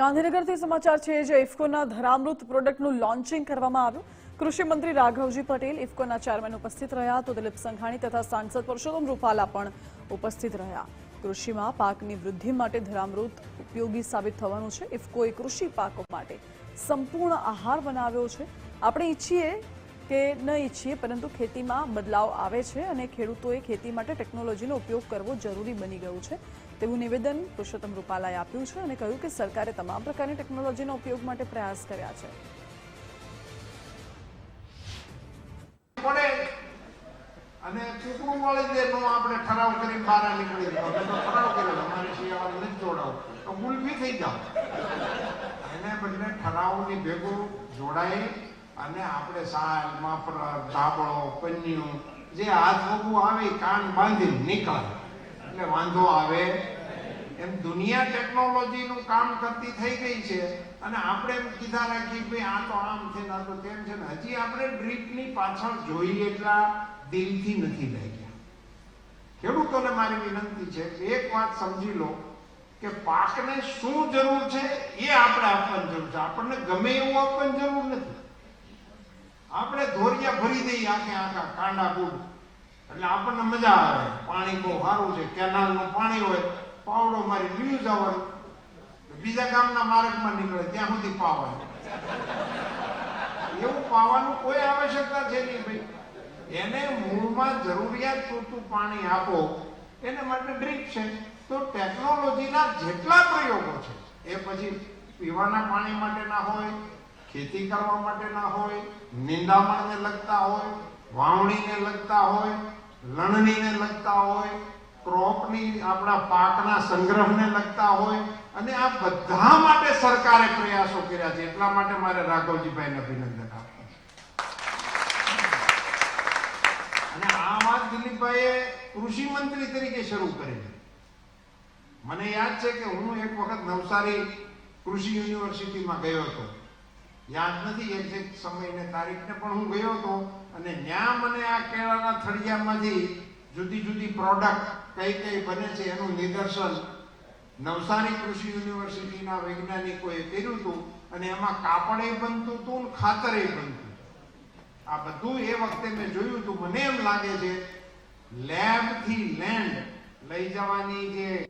ગાંધીનગરથી સમાચાર છે, જે ઇફકોના ધરામૃત પ્રોડક્ટનું લોન્ચિંગ કરવામાં આવ્યું. કૃષિ મંત્રી રાઘવજી પટેલ ઇફકોના ચેરમેન ઉપસ્થિત રહ્યા. તો દિલીપ સંઘાણી તથા સાંસદ પરસોત્તમ રૂપાલા પણ ઉપસ્થિત રહ્યા. કૃષિમાં પાકની વૃદ્ધિ માટે ધરામૃત ઉપયોગી સાબિત થવાનું છે. ઇફકોએ કૃષિ પાકો માટે સંપૂર્ણ આહાર બનાવ્યો છે. આપણે ઈચ્છીએ કે ન ઈચ્છીએ, પરંતુ ખેતીમાં બદલાવ આવે છે અને ખેડૂતોએ ખેતી માટે ટેકનોલોજીનો ઉપયોગ કરવો જરૂરી બની ગયું છે. તેવું નિવેદન પુરુષોત્તમ રૂપાલાએ આપ્યું છે અને કહ્યું કે સરકારે તમામ પ્રકારની ટેકનોલોજીના ઉપયોગ માટે પ્રયાસ કર્યા છે. અને કૂકડું વાળી દે તો આપણે ઠરાવ કરીને બહાર નીકળી જાવ ઠરાવ કર્યો અમારે શિયાળા નથી જોડાવ. તો ગુલફી થઈ જાવ એને બદલે ઠરાવની ભેગું જોડાઈ અને આપણે સાલ માફરર ધાબળો પન્યું જે હાથ વગું આવે, કાન બાંધી નીકળે. એટલે વાંધો આવે એમ દુનિયા ટેકનોલોજીનું કામ કરતી થઈ ગઈ છે અને આપણે એમ કીધા રાખી ભાઈ, આ તો આમ છે ને આ તો તેમ છે ને. હજી આપણે ડ્રીપની પાછળ જોઈ એટલા દિલથી નથી લાગ્યા. ખેડૂતોને મારી વિનંતી છે એક વાત સમજી લો કે પાકને શું જરૂર છે એ આપણે આપવાની જરૂર છે. આપણને ગમે એવું આપવાની જરૂર નથી. આપણે ધોરિયા ભરી દઈએ આખે આખા કાંડા બુડ એટલે આપણને મજા આવે. પાણી બહુ સારું છે. કેનાલનું પાણી હોય, પાવડો મારી લીયું જવાનું બીજા ગામના માર્ગમાં નીકળે, ત્યાં સુધી પાવાય. એવું પાવાનું કોઈ આવશ્યકતા છે નહીં ભાઈ. એને મૂળમાં જરૂરિયાત પૂરતું પાણી આપો. એને માટે ડ્રીપ છે. તો ટેકનોલોજીના જેટલા પ્રયોગો છે, એ પછી પીવાના પાણી માટેના હોય ખેતી કરવા માટેના હોય, નિંદામણને લગતા હોય, વાવણીને લગતા હોય, લણણીને લગતા હોય, ક્રોપની આપણા પાકના સંગ્રહને લગતા હોય, અને આ બધા માટે સરકારે પ્રયાસો કર્યા છે. એટલા માટે મારે રાઘવજીભાઈને અભિનંદન આપવા. અને આ વાત દિલીપભાઈએ કૃષિ મંત્રી તરીકે શરૂ કરેલી મને યાદ છે કે હું એક વખત નવસારી કૃષિ યુનિવર્સિટીમાં ગયો હતો. યાદ નથી એક્ઝેક્ટ સમય ને તારીખને પણ હું ગયો હતો અને ત્યાં મને આ કેળાના થળિયામાંથી જુદી જુદી પ્રોડક્ટ કઈ કઈ બને છે એનું નિદર્શન નવસારી કૃષિ યુનિવર્સિટીના વૈજ્ઞાનિકોએ કર્યું હતું અને એમાં કાપડે બનતું હતું ને ખાતરે બનતું. આ બધું એ વખતે મેં જોયું હતું. મને એમ લાગે છે લેબથી લેન્ડ લઈ જવાની જે